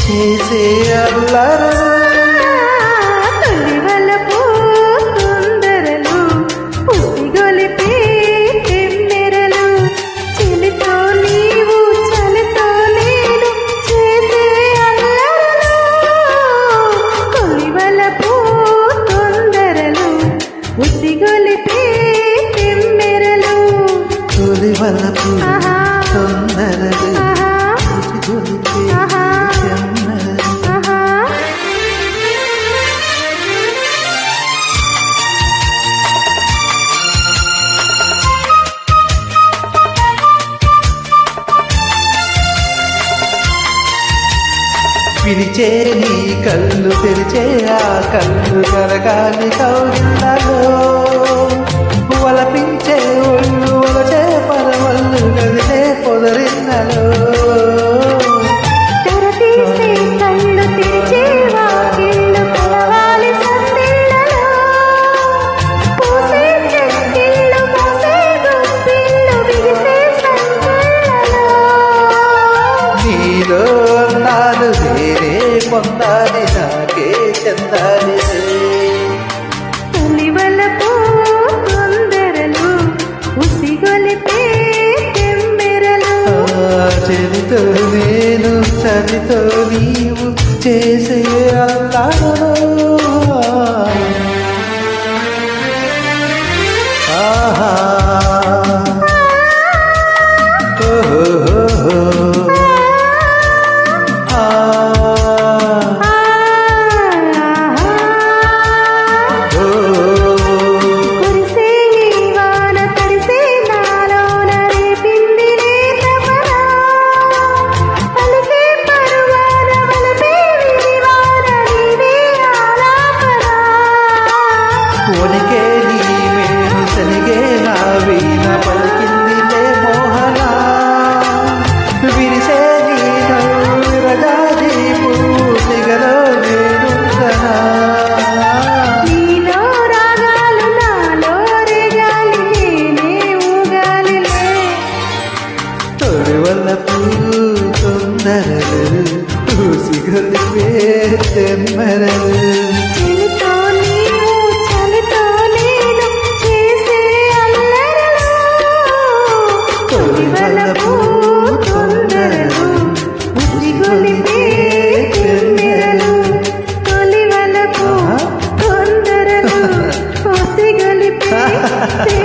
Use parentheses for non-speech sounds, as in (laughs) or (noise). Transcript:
చేసే అల్లరలు తొలివలపు తొందరలు పిలిచే నీ కళ్ళు తెరిచే ఆ కళ్ళు కరగాలి కౌగిళ్ళలో వలపించే ఒళ్ళు వలచే పరవళ్ళు గదిలే పొదరిన్నలో నీలో వేరే పొందాలి నాకే చెందాలి. తొందరలు ఉసిగొలిపే చెలితో నేను చలితో నీవు చేసే అల్లాడలో వణికే నీ మేను సనిగే నా వీణ పలికిందిలే మోహన. విరిసే నీ విరజాజి పూసిగలో నేనుందనా Sí. (laughs)